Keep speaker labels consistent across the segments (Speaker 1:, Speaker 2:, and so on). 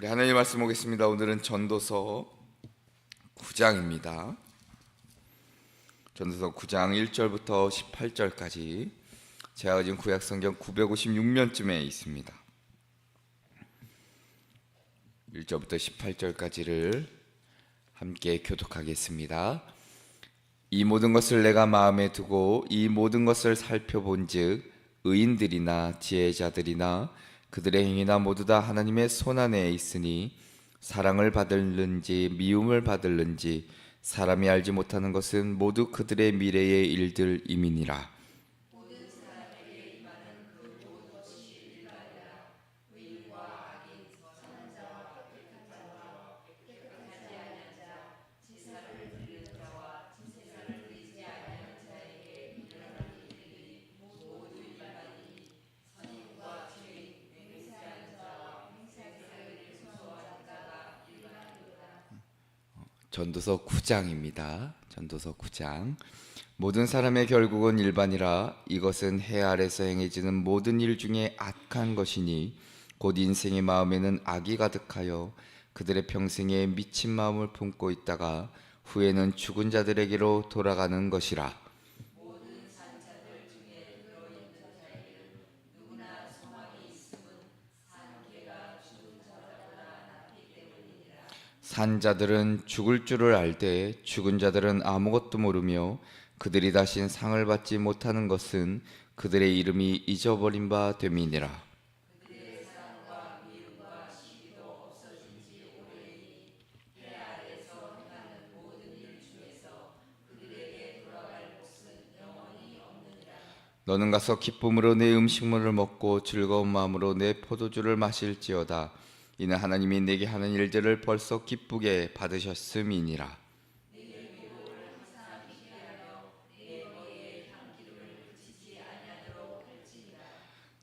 Speaker 1: 우리 하나님 말씀 보겠습니다. 오늘은 전도서 9장입니다. 전도서 9장 1절부터 18절까지 제가 가진 구약 성경 956면쯤에 있습니다. 1절부터 18절까지를 함께 교독하겠습니다. 이 모든 것을 내가 마음에 두고 이 모든 것을 살펴본즉 의인들이나 지혜자들이나 그들의 행위나 모두 다 하나님의 손 안에 있으니 사랑을 받을는지 미움을 받을는지 사람이 알지 못하는 것은 모두 그들의 미래의 일들임이니라. 전도서 9장입니다. 전도서 9장. 모든 사람의 결국은 일반이라 이것은 해 아래서 행해지는 모든 일 중에 악한 것이니 곧 인생의 마음에는 악이 가득하여 그들의 평생에 미친 마음을 품고 있다가 후에는 죽은 자들에게로 돌아가는 것이라. 산 자들은 죽을 줄을 알때 죽은 자들은 아무것도 모르며 그들이 다신 상을 받지 못하는 것은 그들의 이름이 잊어버린 바 됨이니라. 너는 가서 기쁨으로 내 음식물을 먹고 즐거운 마음으로 내 포도주를 마실지어다. 이는 하나님이 내게 하는 일들을 벌써 기쁘게 받으셨음이니라.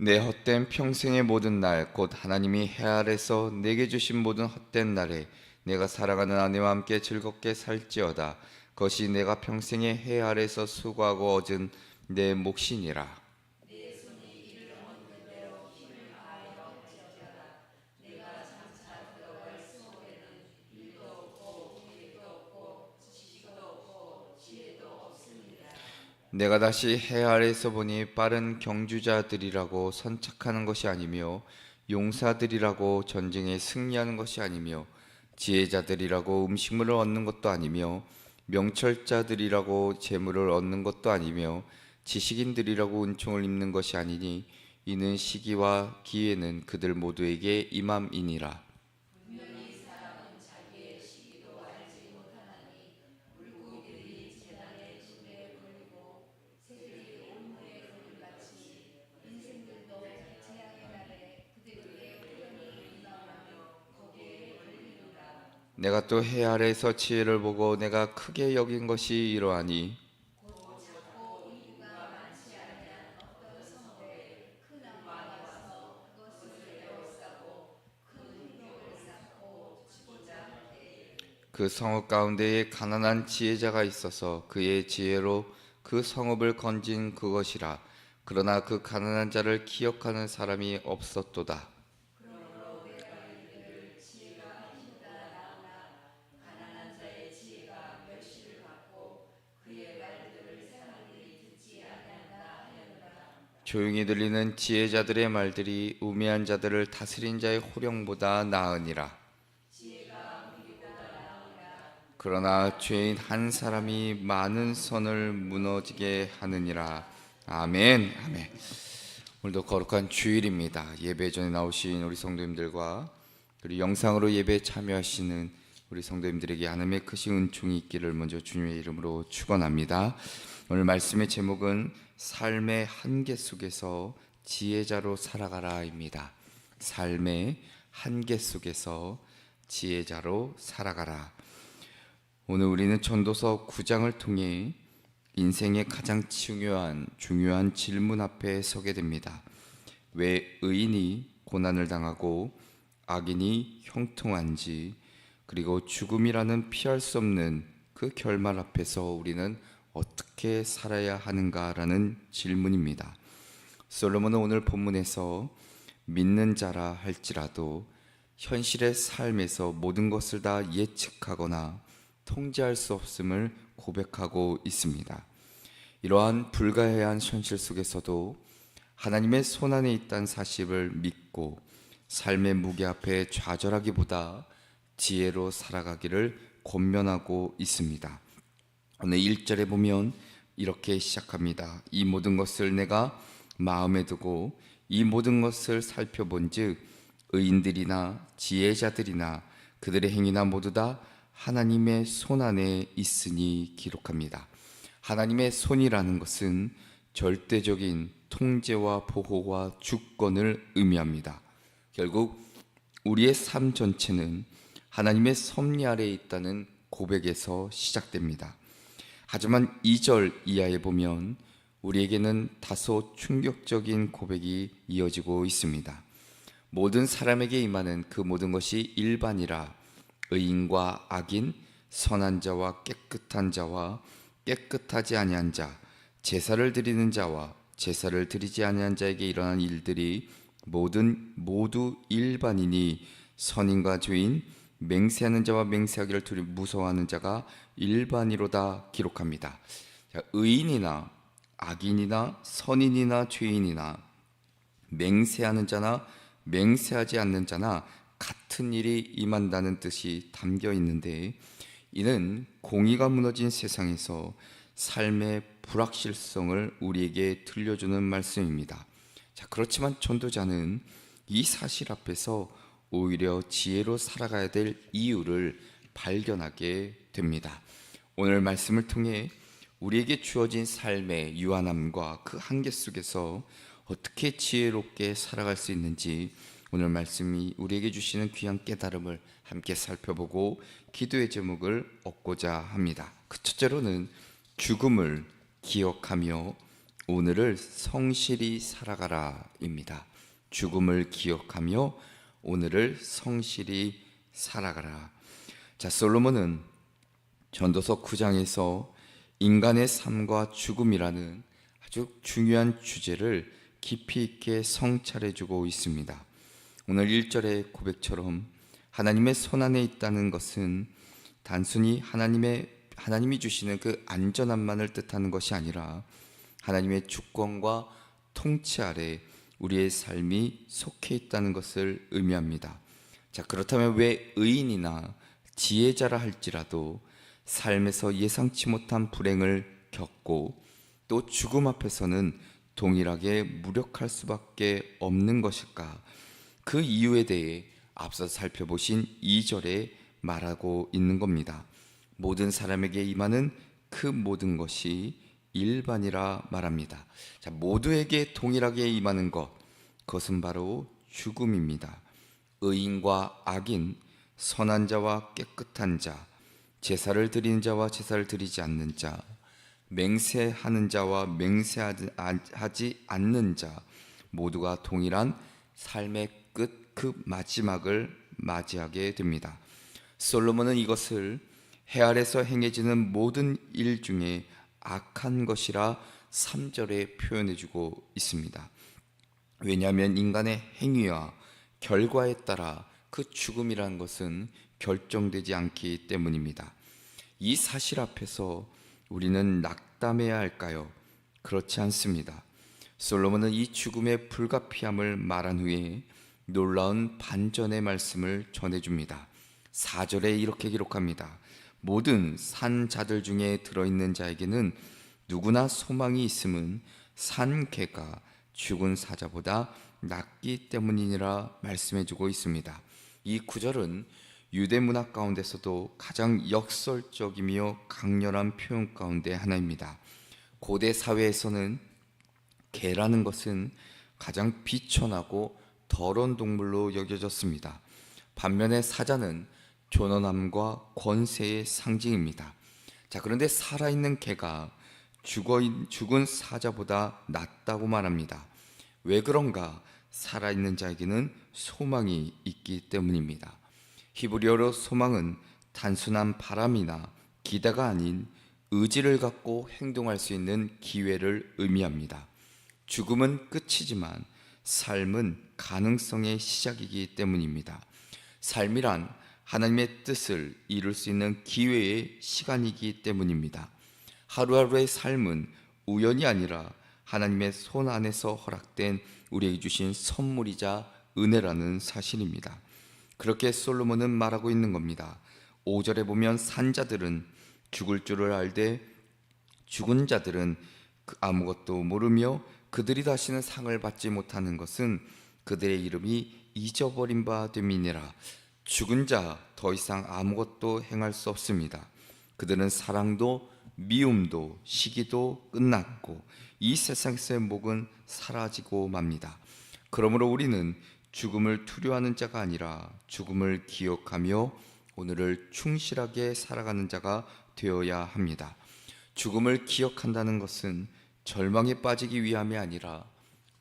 Speaker 1: 내 헛된 평생의 모든 날 곧 하나님이 해 아래서 내게 주신 모든 헛된 날에 내가 사랑하는 아내와 함께 즐겁게 살지어다. 그것이 내가 평생의 해 아래서 수고하고 얻은 내 몫이니라. 내가 다시 해 아래서 보니 빠른 경주자들이라고 선착하는 것이 아니며 용사들이라고 전쟁에 승리하는 것이 아니며 지혜자들이라고 음식물을 얻는 것도 아니며 명철자들이라고 재물을 얻는 것도 아니며 지식인들이라고 은총을 입는 것이 아니니 이는 시기와 기회는 그들 모두에게 임함이니라. 내가 또 해 아래에서 지혜를 보고 내가 크게 여긴 것이 이러하니 그 성읍 가운데에 가난한 지혜자가 있어서 그의 지혜로 그 성읍을 건진 그것이라 그러나 그 가난한 자를 기억하는 사람이 없었도다. 조용히 들리는 지혜자들의 말들이 우매한 자들을 다스린 자의 호령보다 나으니라. 그러나 죄인 한 사람이 많은 선을 무너지게 하느니라. 아멘. 아멘. 오늘도 거룩한 주일입니다. 예배 전에 나오신 우리 성도님들과 그리고 영상으로 예배에 참여하시는 우리 성도님들에게 하나님의 크신 은총이 있기를 먼저 주님의 이름으로 축원합니다. 오늘 말씀의 제목은 삶의 한계 속에서 지혜자로 살아가라입니다. 삶의 한계 속에서 지혜자로 살아가라. 오늘 우리는 전도서 9장을 통해 인생의 가장 중요한 중요한 질문 앞에 서게 됩니다. 왜 의인이 고난을 당하고 악인이 형통한지 그리고 죽음이라는 피할 수 없는 그 결말 앞에서 우리는 어떻게 살아야 하는가라는 질문입니다. 솔로몬은 오늘 본문에서 믿는 자라 할지라도 현실의 삶에서 모든 것을 다 예측하거나 통제할 수 없음을 고백하고 있습니다. 이러한 불가해한 현실 속에서도 하나님의 손안에 있다는 사실을 믿고 삶의 무게 앞에 좌절하기보다 지혜로 살아가기를 권면하고 있습니다. 오늘 1절에 보면 이렇게 시작합니다. 이 모든 것을 내가 마음에 두고 이 모든 것을 살펴본즉 의인들이나 지혜자들이나 그들의 행위나 모두 다 하나님의 손 안에 있으니 기록합니다. 하나님의 손이라는 것은 절대적인 통제와 보호와 주권을 의미합니다. 결국 우리의 삶 전체는 하나님의 섭리 아래에 있다는 고백에서 시작됩니다. 하지만 2절 이하에 보면 우리에게는 다소 충격적인 고백이 이어지고 있습니다. 모든 사람에게 임하는 그 모든 것이 일반이라 의인과 악인, 선한 자와 깨끗한 자와 깨끗하지 아니한 자, 제사를 드리는 자와 제사를 드리지 아니한 자에게 일어난 일들이 모든 모두 일반이니 선인과 죄인, 맹세하는 자와 맹세하기를 두려 무서워하는 자가 일반이로다 기록합니다. 자, 의인이나 악인이나 선인이나 죄인이나 맹세하는 자나 맹세하지 않는 자나 같은 일이 임한다는 뜻이 담겨 있는데 이는 공의가 무너진 세상에서 삶의 불확실성을 우리에게 들려주는 말씀입니다. 자, 그렇지만 전도자는 이 사실 앞에서 오히려 지혜로 살아가야 될 이유를 발견하게 됩니다. 오늘 말씀을 통해 우리에게 주어진 삶의 유한함과 그 한계 속에서 어떻게 지혜롭게 살아갈 수 있는지 오늘 말씀이 우리에게 주시는 귀한 깨달음을 함께 살펴보고 기도의 제목을 얻고자 합니다. 그 첫째로는 죽음을 기억하며 오늘을 성실히 살아가라입니다. 죽음을 기억하며 오늘을 성실히 살아가라. 자, 솔로몬은 전도서 9장에서 인간의 삶과 죽음이라는 아주 중요한 주제를 깊이 있게 성찰해 주고 있습니다. 오늘 1절의 고백처럼 하나님의 손 안에 있다는 것은 단순히 하나님의 하나님이 주시는 그 안전함만을 뜻하는 것이 아니라 하나님의 주권과 통치 아래 우리의 삶이 속해 있다는 것을 의미합니다. 자, 그렇다면 왜 의인이나 지혜자라 할지라도 삶에서 예상치 못한 불행을 겪고 또 죽음 앞에서는 동일하게 무력할 수밖에 없는 것일까? 그 이유에 대해 앞서 살펴보신 2절에 말하고 있는 겁니다. 모든 사람에게 임하는 그 모든 것이 일반이라 말합니다. 자, 모두에게 동일하게 임하는 것, 그것은 바로 죽음입니다. 의인과 악인, 선한 자와 깨끗한 자, 제사를 드리는 자와 제사를 드리지 않는 자, 맹세하는 자와 맹세하지 않는 자, 모두가 동일한 삶의 끝 그 마지막을 맞이하게 됩니다. 솔로몬은 이것을 해 아래서 행해지는 모든 일 중에 악한 것이라 3절에 표현해 주고 있습니다. 왜냐하면 인간의 행위와 결과에 따라 그 죽음이라는 것은 결정되지 않기 때문입니다. 이 사실 앞에서 우리는 낙담해야 할까요? 그렇지 않습니다. 솔로몬은 이 죽음의 불가피함을 말한 후에 놀라운 반전의 말씀을 전해줍니다. 4절에 이렇게 기록합니다. 모든 산 자들 중에 들어있는 자에게는 누구나 소망이 있음은 산 개가 죽은 사자보다 낫기 때문이니라 말씀해주고 있습니다. 이 구절은 유대 문학 가운데서도 가장 역설적이며 강렬한 표현 가운데 하나입니다. 고대 사회에서는 개라는 것은 가장 비천하고 더러운 동물로 여겨졌습니다. 반면에 사자는 존엄함과 권세의 상징입니다. 자, 그런데 살아있는 개가 죽어, 죽은 사자보다 낫다고 말합니다. 왜 그런가? 살아있는 자에게는 소망이 있기 때문입니다. 히브리어로 소망은 단순한 바람이나 기대가 아닌 의지를 갖고 행동할 수 있는 기회를 의미합니다. 죽음은 끝이지만 삶은 가능성의 시작이기 때문입니다. 삶이란 하나님의 뜻을 이룰 수 있는 기회의 시간이기 때문입니다. 하루하루의 삶은 우연이 아니라 하나님의 손 안에서 허락된 우리에게 주신 선물이자 은혜라는 사실입니다. 그렇게 솔로몬은 말하고 있는 겁니다. 5절에 보면 산자들은 죽을 줄을 알되 죽은 자들은 그 아무것도 모르며 그들이 다시는 상을 받지 못하는 것은 그들의 이름이 잊어버린 바 됨이니라. 죽은 자 더 이상 아무것도 행할 수 없습니다. 그들은 사랑도 미움도 시기도 끝났고 이 세상에서의 목은 사라지고 맙니다. 그러므로 우리는 죽음을 두려워하는 자가 아니라 죽음을 기억하며 오늘을 충실하게 살아가는 자가 되어야 합니다. 죽음을 기억한다는 것은 절망에 빠지기 위함이 아니라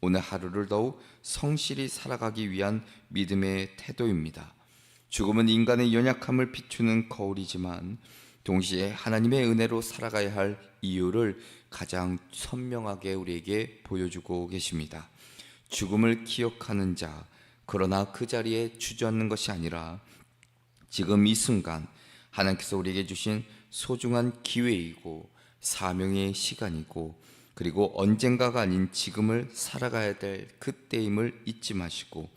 Speaker 1: 오늘 하루를 더욱 성실히 살아가기 위한 믿음의 태도입니다. 죽음은 인간의 연약함을 비추는 거울이지만 동시에 하나님의 은혜로 살아가야 할 이유를 가장 선명하게 우리에게 보여주고 계십니다. 죽음을 기억하는 자, 그러나 그 자리에 주저앉는 것이 아니라 지금 이 순간 하나님께서 우리에게 주신 소중한 기회이고 사명의 시간이고 그리고 언젠가가 아닌 지금을 살아가야 될 그때임을 잊지 마시고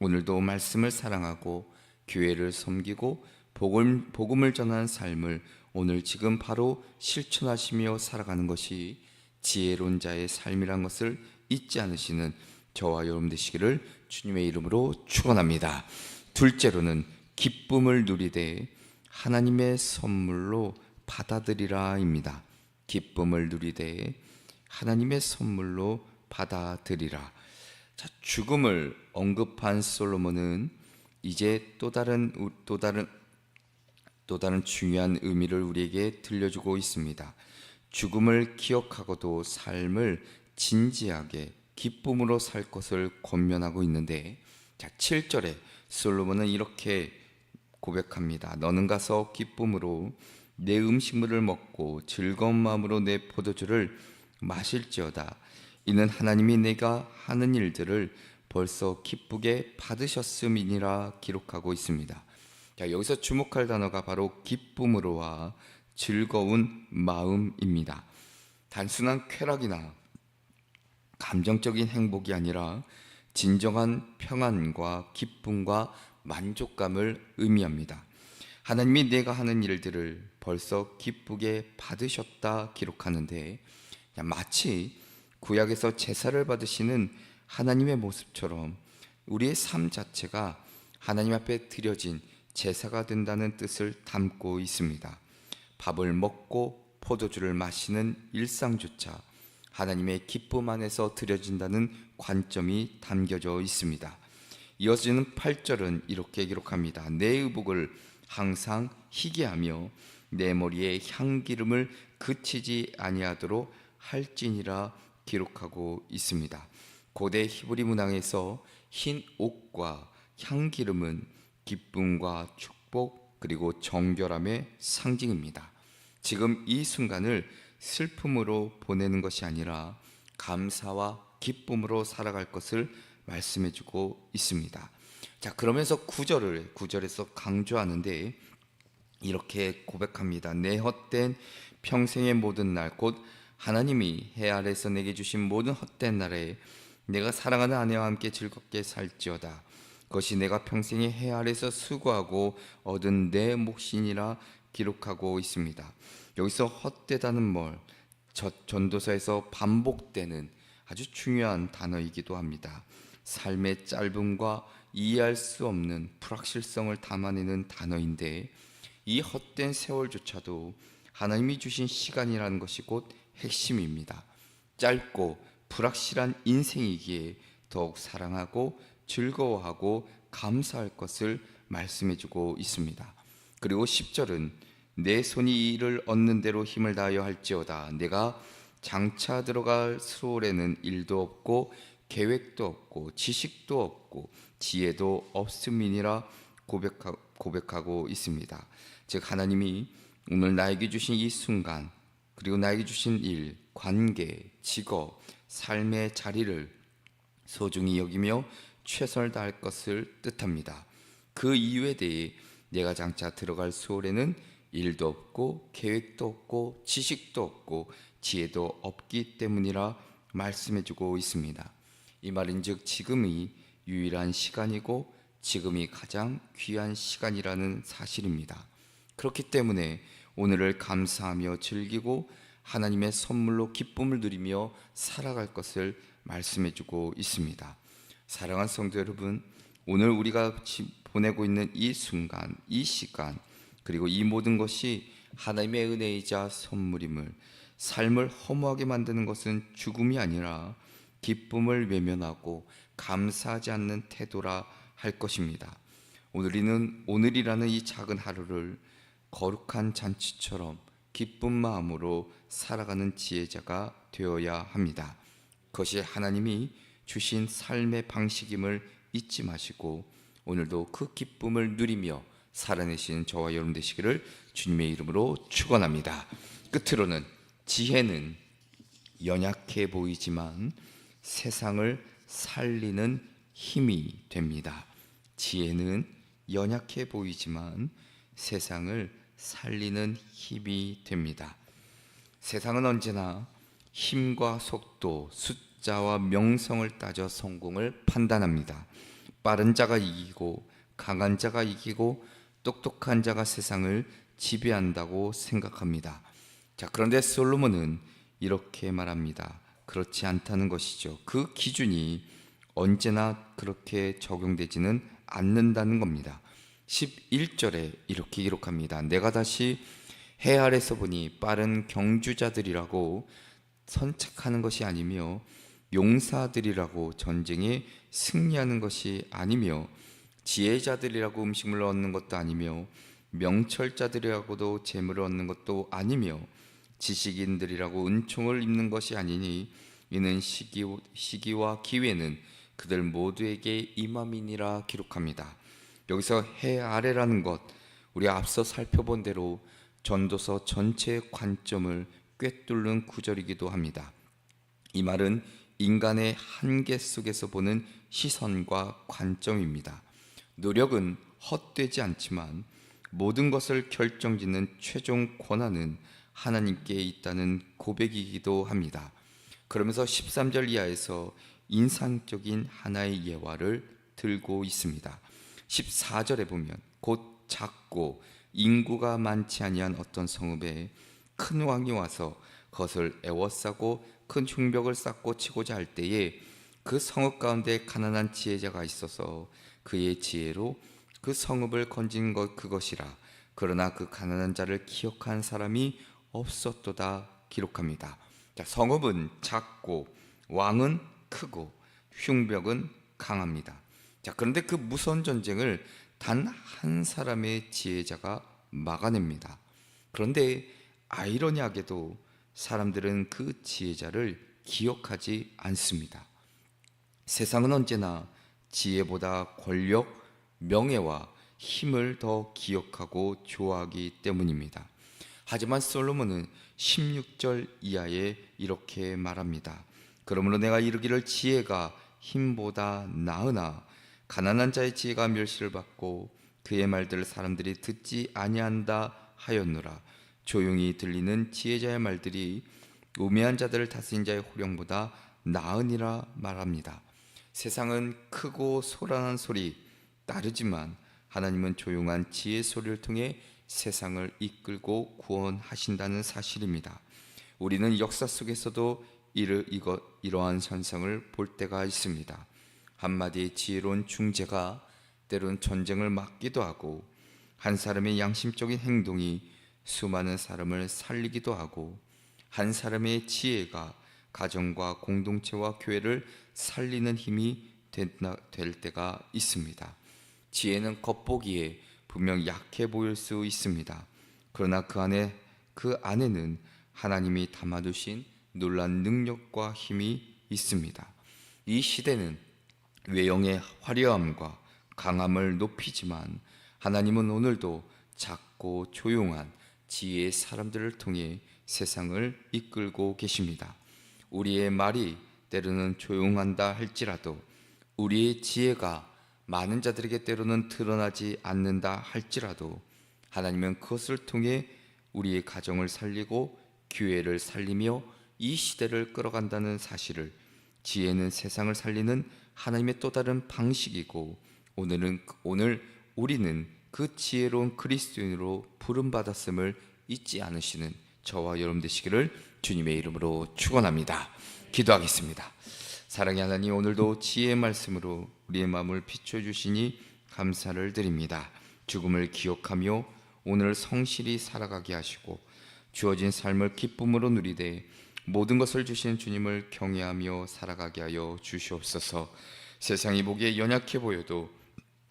Speaker 1: 오늘도 말씀을 사랑하고 교회를 섬기고 복음, 복음을 전하는 삶을 오늘 지금 바로 실천하시며 살아가는 것이 지혜로운 자의 삶이란 것을 잊지 않으시는 저와 여러분 되시기를 주님의 이름으로 축원합니다. 둘째로는 기쁨을 누리되 하나님의 선물로 받아들이라입니다. 기쁨을 누리되 하나님의 선물로 받아들이라. 자, 죽음을 언급한 솔로몬은 이제 또 다른 또 다른 또 다른 중요한 의미를 우리에게 들려주고 있습니다. 죽음을 기억하고도 삶을 진지하게 기쁨으로 살 것을 권면하고 있는데 자, 7절에 솔로몬은 이렇게 고백합니다. 너는 가서 기쁨으로 내 음식물을 먹고 즐거운 마음으로 내 포도주를 마실지어다. 이는 하나님이 내가 하는 일들을 벌써 기쁘게 받으셨음이니라 기록하고 있습니다. 자, 여기서 주목할 단어가 바로 기쁨으로와 즐거운 마음입니다. 단순한 쾌락이나 감정적인 행복이 아니라 진정한 평안과 기쁨과 만족감을 의미합니다. 하나님이 내가 하는 일들을 벌써 기쁘게 받으셨다 기록하는데 마치 구약에서 제사를 받으시는 하나님의 모습처럼 우리의 삶 자체가 하나님 앞에 드려진 제사가 된다는 뜻을 담고 있습니다. 밥을 먹고 포도주를 마시는 일상조차 하나님의 기쁨 안에서 드려진다는 관점이 담겨져 있습니다. 이어지는 8절은 이렇게 기록합니다. 내 의복을 항상 희게 하며 내 머리에 향기름을 그치지 아니하도록 할지니라 기록하고 있습니다. 고대 히브리 문항에서 흰 옷과 향기름은 기쁨과 축복 그리고 정결함의 상징입니다. 지금 이 순간을 슬픔으로 보내는 것이 아니라 감사와 기쁨으로 살아갈 것을 말씀해 주고 있습니다. 자, 그러면서 구절을 구절에서 강조하는데 이렇게 고백합니다. 내 헛된 평생의 모든 날 곧 하나님이 해 아래서 내게 주신 모든 헛된 날에 내가 사랑하는 아내와 함께 즐겁게 살지어다. 그것이 내가 평생에 해 아래서 수고하고 얻은 내 몫이니라 기록하고 있습니다. 여기서 헛되다는 뭘 전도서에서 반복되는 아주 중요한 단어이기도 합니다. 삶의 짧음과 이해할 수 없는 불확실성을 담아내는 단어인데 이 헛된 세월조차도 하나님이 주신 시간이라는 것이 곧 핵심입니다. 짧고 불확실한 인생이기에 더욱 사랑하고 즐거워하고 감사할 것을 말씀해 주고 있습니다. 그리고 10절은 내 손이 이를 얻는 대로 힘을 다하여 할지어다 내가 장차 들어갈 수월에는 일도 없고 계획도 없고 지식도 없고 지혜도 없음이니라 고백하, 고백하 고 있습니다. 즉 하나님이 오늘 나에게 주신 이 순간 그리고 나에게 주신 일, 관계, 직업, 삶의 자리를 소중히 여기며 최선을 다할 것을 뜻합니다. 그 이유에 대해 내가 장차 들어갈 수월에는 일도 없고 계획도 없고 지식도 없고 지혜도 없기 때문이라 말씀해주고 있습니다. 이 말인즉 지금이 유일한 시간이고 지금이 가장 귀한 시간이라는 사실입니다. 그렇기 때문에 오늘을 감사하며 즐기고 하나님의 선물로 기쁨을 누리며 살아갈 것을 말씀해 주고 있습니다. 사랑하는 성도 여러분, 오늘 우리가 지- 보내고 있는 이 순간, 이 시간, 그리고 이 모든 것이 하나님의 은혜이자 선물임을 삶을 허무하게 만드는 것은 죽음이 아니라 기쁨을 외면하고 감사하지 않는 태도라 할 것입니다. 오늘이는 오늘이라는 이 작은 하루를 거룩한 잔치처럼 기쁜 마음으로 살아가는 지혜자가 되어야 합니다. 그것이 하나님이 주신 삶의 방식임을 잊지 마시고 오늘도 그 기쁨을 누리며 살아내신 저와 여러분 되시기를 주님의 이름으로 축원합니다. 끝으로는 지혜는 연약해 보이지만 세상을 살리는 힘이 됩니다. 지혜는 연약해 보이지만 세상을 살리는 힘이 됩니다. 세상은 언제나 힘과 속도, 숫자와 명성을 따져 성공을 판단합니다. 빠른 자가 이기고 강한 자가 이기고 똑똑한 자가 세상을 지배한다고 생각합니다. 자, 그런데 솔로몬은 이렇게 말합니다. 그렇지 않다는 것이죠. 그 기준이 언제나 그렇게 적용되지는 않는다는 겁니다. 11절에 이렇게 기록합니다. 내가 다시 해 아래서 보니 빠른 경주자들이라고 선착하는 것이 아니며 용사들이라고 전쟁에 승리하는 것이 아니며 지혜자들이라고 음식물을 얻는 것도 아니며 명철자들이라고도 재물을 얻는 것도 아니며 지식인들이라고 은총을 입는 것이 아니니 이는 시기, 시기와 기회는 그들 모두에게 임함이니라 기록합니다. 여기서 해 아래라는 것 우리 앞서 살펴본 대로 전도서 전체의 관점을 꿰뚫는 구절이기도 합니다. 이 말은 인간의 한계 속에서 보는 시선과 관점입니다. 노력은 헛되지 않지만 모든 것을 결정짓는 최종 권한은 하나님께 있다는 고백이기도 합니다. 그러면서 13절 이하에서 인상적인 하나의 예화를 들고 있습니다. 14절에 보면 곧 작고 인구가 많지 아니한 어떤 성읍에 큰 왕이 와서 그것을 애워싸고 큰 흉벽을 쌓고 치고자 할 때에 그 성읍 가운데 가난한 지혜자가 있어서 그의 지혜로 그 성읍을 건진 것 그것이라 그러나 그 가난한 자를 기억한 사람이 없었도다 기록합니다. 자, 성읍은 작고 왕은 크고 흉벽은 강합니다. 자, 그런데 그 무서운 전쟁을 단 한 사람의 지혜자가 막아냅니다. 그런데 아이러니하게도 사람들은 그 지혜자를 기억하지 않습니다. 세상은 언제나 지혜보다 권력, 명예와 힘을 더 기억하고 좋아하기 때문입니다. 하지만 솔로몬은 16절 이하에 이렇게 말합니다. 그러므로 내가 이르기를 지혜가 힘보다 나으나 가난한 자의 지혜가 멸시를 받고 그의 말들을 사람들이 듣지 아니한다 하였노라. 조용히 들리는 지혜자의 말들이 우매한 자들을 다스린 자의 호령보다 나으니라 말합니다. 세상은 크고 소란한 소리 따르지만 하나님은 조용한 지혜 소리를 통해 세상을 이끌고 구원하신다는 사실입니다. 우리는 역사 속에서도 이르, 이거, 이러한 현상을 볼 때가 있습니다. 한마디의 지혜로운 중재가 때론 전쟁을 막기도 하고 한 사람의 양심적인 행동이 수많은 사람을 살리기도 하고 한 사람의 지혜가 가정과 공동체와 교회를 살리는 힘이 될 때가 있습니다. 지혜는 겉보기에 분명 약해 보일 수 있습니다. 그러나 그 안에 그 안에는 하나님이 담아두신 놀란 능력과 힘이 있습니다. 이 시대는 외형의 화려함과 강함을 높이지만 하나님은 오늘도 작고 조용한 지혜의 사람들을 통해 세상을 이끌고 계십니다. 우리의 말이 때로는 조용한다 할지라도 우리의 지혜가 많은 자들에게 때로는 드러나지 않는다 할지라도 하나님은 그것을 통해 우리의 가정을 살리고 교회를 살리며 이 시대를 끌어간다는 사실을 지혜는 세상을 살리는 하나님의 또 다른 방식이고 오늘은 오늘 우리는 그 지혜로운 그리스도인으로 부름 받았음을 잊지 않으시는 저와 여러분 되시기를 주님의 이름으로 축원합니다. 기도하겠습니다. 사랑의 하나님 오늘도 지혜의 말씀으로 우리의 마음을 비춰 주시니 감사를 드립니다. 죽음을 기억하며 오늘 성실히 살아가게 하시고 주어진 삶을 기쁨으로 누리되 모든 것을 주신 주님을 경외하며 살아가게 하여 주시옵소서. 세상이 보기에 연약해 보여도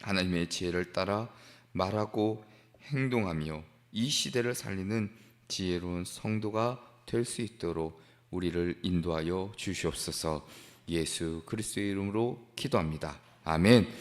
Speaker 1: 하나님의 지혜를 따라 말하고 행동하며 이 시대를 살리는 지혜로운 성도가 될 수 있도록 우리를 인도하여 주시옵소서. 예수 그리스도의 이름으로 기도합니다. 아멘.